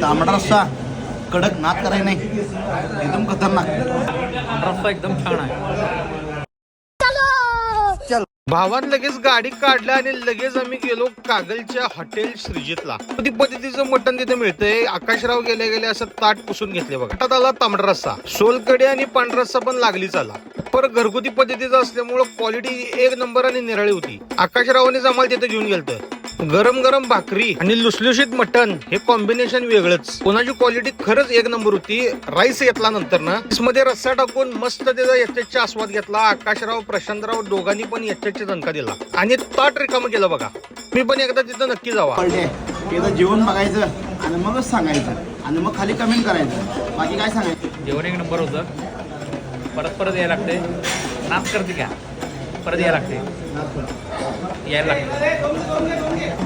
तांबडा रस्सा कडक नाद कराय नाही. एकदम खतरनाक. रस्ता एकदम छान आहे. भावान लगेच गाडी काढल्या आणि लगेच आम्ही गेलो कागलच्या हॉटेल श्रीजितला. ती पद्धतीचं मटण तिथे मिळतंय. आकाशराव गेले गेले असं ताट पुसून घेतले बघा. आला तांबडा रस्सा सोलकडी आणि पांढरा रस्सा पण लागलीच आला. पर घरगुती पद्धतीचं असल्यामुळं क्वालिटी एक नंबर आणि निराळी होती. आकाशरावानेच आम्हाला तिथे घेऊन गेलतं. गरम गरम भाकरी आणि लुसलुशीत मटण हे कॉम्बिनेशन वेगळंच. कोणाची क्वालिटी खरंच एक नंबर होती. राईस घेतला नंतर ना मध्ये रस्सा टाकून मस्त त्याचा यथेचा आस्वाद घेतला. आकाशराव प्रशांतराव दोघांनी पण यथेचा दणका दिला. आणि ताट रिकामं केलं बघा. मी पण एकदा तिथं नक्की जावा. एकदा जेवण बघायचं आणि मगच सांगायचं. आणि मग खाली कमेंट करायचं. बाकी काय सांगायचं? जेवण एक नंबर होतं. परत परत यायला लागते नाच करते का परत यायला लागते. यायला लागते.